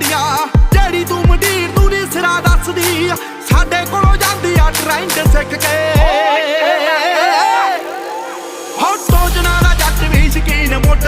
ਜਾਂਦੀਆਂ ਜਿਹੜੀ ਤੂੰ ਮੰਡੀਰ ਤੂੰ ਨੀ ਸਿਰਾ ਦੱਸਦੀ। ਸਾਡੇ ਕੋਲੋਂ ਜਾਂਦੀ ਆ ਟ੍ਰੈਂਡ ਸਿੱਖ ਕੇ। ਹੋ ਟੋਜਣਾ ਦਾ ਜੱਟ ਵੀ ਸ਼ਕੀਨ ਮੁੱਢ